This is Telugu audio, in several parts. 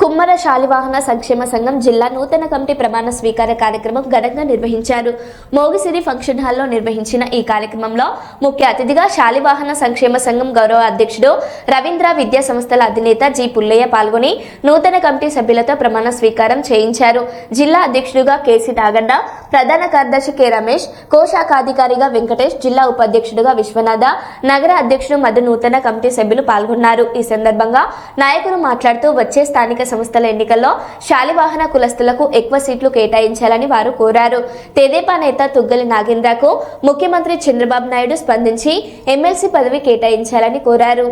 కుమ్మర శాలివాహన సంక్షేమ సంఘం జిల్లా నూతన కమిటీ ప్రమాణ స్వీకార కార్యక్రమం ఘనంగా నిర్వహించారు. మోగిసిరి ఫంక్షన్ హాల్లో నిర్వహించిన ఈ కార్యక్రమంలో ముఖ్య అతిథిగా శాలివాహన సంక్షేమ సంఘం గౌరవ అధ్యక్షుడు రవీంద్ర విద్యా సంస్థల అధినేత జి పుల్లయ్య పాల్గొని నూతన కమిటీ సభ్యులతో ప్రమాణ స్వీకారం చేయించారు. జిల్లా అధ్యక్షుడుగా కేసీ నాగన్న ప్రధాన కార్యదర్శి కె. రమేష్ కోశాఖాధికారిగా వెంకటేష్ జిల్లా ఉపాధ్యక్షుడిగా విశ్వనాథ నగర అధ్యక్షుడు మధు నూతన కమిటీ సభ్యులు పాల్గొన్నారు. ఈ సందర్భంగా నాయకులు మాట్లాడుతూ వచ్చే స్థానిక సంస్థల ఎన్నికల్లో శాలివాహన కులస్తులకు ఎక్కువ సీట్లు కేటాయించాలని వారు కోరారు. తెదేపా నేత తుగ్గలి నాగేంద్రకు ముఖ్యమంత్రి చంద్రబాబు నాయుడు స్పందించి ఎమ్మెల్సీ పదవి కేటాయించాలని కోరారు.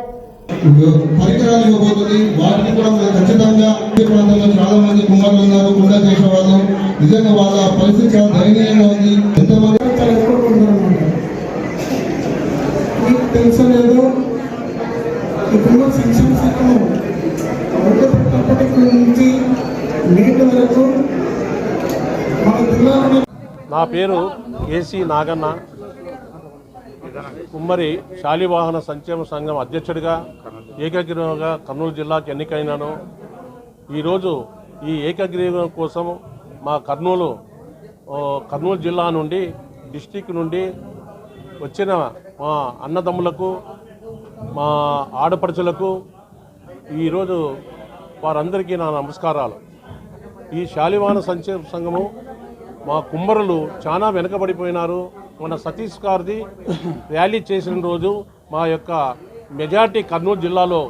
పరికరాలు ఇవ్వబోతుంది. వాటిని కూడా మేము ఖచ్చితంగా ప్రాంతంలో చాలా మంది కుమారులు ఉన్నారు. కుండ చేసేవాళ్ళు నిజంగా వాళ్ళ పరిస్థితి చాలా దయనీయంగా ఉంది. ఎంతమంది చాలా ఎక్కువ ఉంటారన్నమాట మీకు తెలుసో లేదో? ఇప్పుడు సంక్షేమ నుంచి నేటి వరకు మన జిల్లాలో నా పేరు కేసీ నాగన్న. కుమ్మరి శాలివాహన సంక్షేమ సంఘం అధ్యక్షుడిగా ఏకగ్రీవంగా కర్నూలు జిల్లాకు ఎన్నికైనాను. ఈరోజు ఈ ఏకగ్రీవం కోసం మా కర్నూలు కర్నూలు జిల్లా నుండి డిస్టిక్ నుండి వచ్చిన మా అన్నదమ్ములకు మా ఆడపడుచులకు ఈరోజు వారందరికీ నా నమస్కారాలు. ఈ శాలివాన సంక్షేమ సంఘము మా కుమ్మరులు చాలా వెనకబడిపోయినారు. మన సతీష్ గారిది ర్యాలీ చేసిన రోజు మా యొక్క మెజార్టీ కర్నూలు జిల్లాలో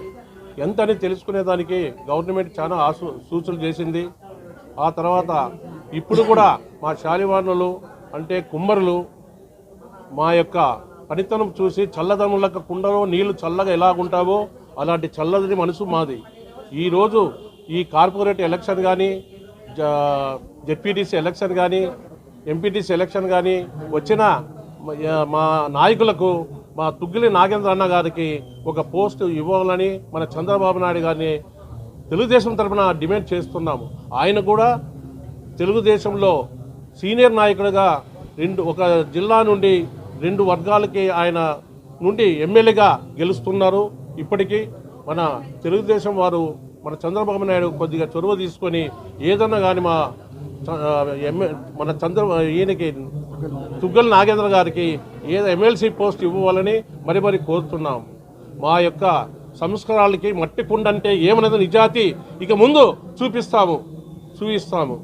ఎంతని తెలుసుకునేదానికి గవర్నమెంట్ చాలా ఆసు సూచనలు చేసింది. ఆ తర్వాత ఇప్పుడు కూడా మా శాలివానులు అంటే కుమ్మరులు మా యొక్క పనితనం చూసి చల్లదనులకు కుండలో నీళ్ళు చల్లగా ఎలాగుంటావో అలాంటి చల్లదని మనసు మాది. ఈరోజు ఈ కార్పొరేట్ ఎలక్షన్ కానీ జెడ్పీటీసీ ఎలక్షన్ కానీ ఎంపీటీసీ ఎలక్షన్ కానీ వచ్చిన మా నాయకులకు మా తుగ్గిలి నాగేంద్ర అన్న గారికి ఒక పోస్ట్ ఇవ్వాలని మన చంద్రబాబు నాయుడు గారిని తెలుగుదేశం తరఫున డిమాండ్ చేస్తున్నాము. ఆయన కూడా తెలుగుదేశంలో సీనియర్ నాయకుడిగా రెండు ఒక జిల్లా నుండి రెండు వర్గాలకి ఆయన నుండి ఎమ్మెల్యేగా గెలుస్తున్నారు. ఇప్పటికీ మన తెలుగుదేశం వారు మన చంద్రబాబు నాయుడు కొద్దిగా చొరవ తీసుకొని ఏదన్నా కానీ మా చ- మన చంద్ర ఈయనకి తుగ్గల నాగేంద్ర గారికి ఏ ఎమ్మెల్సీ పోస్ట్ ఇవ్వాలని మరి మరి కోరుతున్నాం. మా యొక్క సంస్కారాలకి మట్టి కుండ అంటే ఏమనేది నిజాతి ఇక ముందు చూపిస్తాము చూపిస్తాము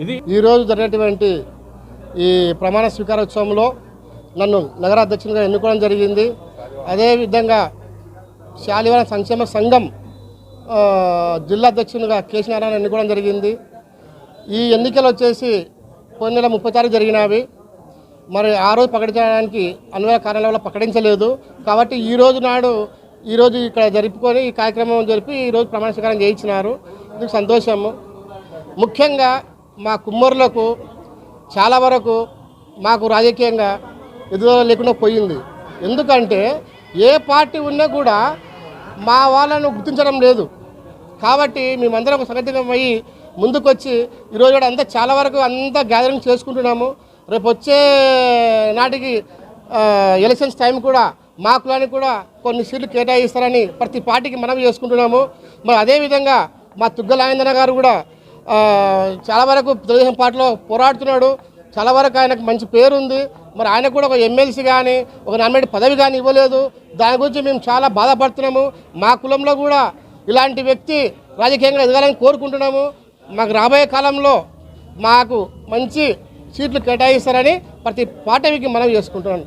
ఇది ఈరోజు జరిగినటువంటి ఈ ప్రమాణ స్వీకారోత్సవంలో నన్ను నగరాధ్యక్షునిగా ఎన్నుకోవడం జరిగింది. అదేవిధంగా శాలివారం సంక్షేమ సంఘం జిల్లా అధ్యక్షునిగా కేసీ నారాయణ ఎన్నుకోవడం జరిగింది. ఈ ఎన్నికలు వచ్చేసి పోయిన నెల ముప్పై తారీఖు జరిగినవి. మరి ఆ రోజు ప్రకటించడానికి అన్వయ కారణాల వల్ల ప్రకటించలేదు. కాబట్టి ఈ రోజు నాడు ఈరోజు ఇక్కడ జరుపుకొని ఈ కార్యక్రమం జరిపి ఈరోజు ప్రమాణ స్వీకారం చేయించినారు. ఇది సంతోషము. ముఖ్యంగా మా కుమ్మరులకు చాలా వరకు మాకు రాజకీయంగా ఎదురు లేకుండా పోయింది. ఎందుకంటే ఏ పార్టీ ఉన్నా కూడా మా వాళ్ళను గుర్తించడం లేదు. కాబట్టి మేమందరం ఒక సంఘటితమయ్యి ముందుకొచ్చి ఈరోజు కూడా అంతా చాలా వరకు అంతా గ్యాదరింగ్ చేసుకుంటున్నాము. రేపు వచ్చే నాటికి ఎలక్షన్స్ టైం కూడా మా కులానికి కూడా కొన్ని సీట్లు కేటాయిస్తారని ప్రతి పార్టీకి మనవి చేసుకుంటున్నాము. మరి అదేవిధంగా మా తుగ్గలాయందన గారు కూడా చాలా వరకు తెలుగుదేశం పార్టీలో పోరాడుతున్నాడు. చాలా వరకు ఆయనకు మంచి పేరు ఉంది మరి ఆయన కూడా ఒక ఎమ్మెల్సీ కానీ ఒక నామినేట్ పదవి కానీ ఇవ్వలేదు. దాని గురించి మేము చాలా బాధపడుతున్నాము. మా కులంలో కూడా ఇలాంటి వ్యక్తి రాజకీయంగా ఎదగాలని కోరుకుంటున్నాము. మాకు రాబోయే కాలంలో మాకు మంచి సీట్లు కేటాయిస్తారని ప్రతి పార్టీకి మనం చేసుకుంటున్నాను.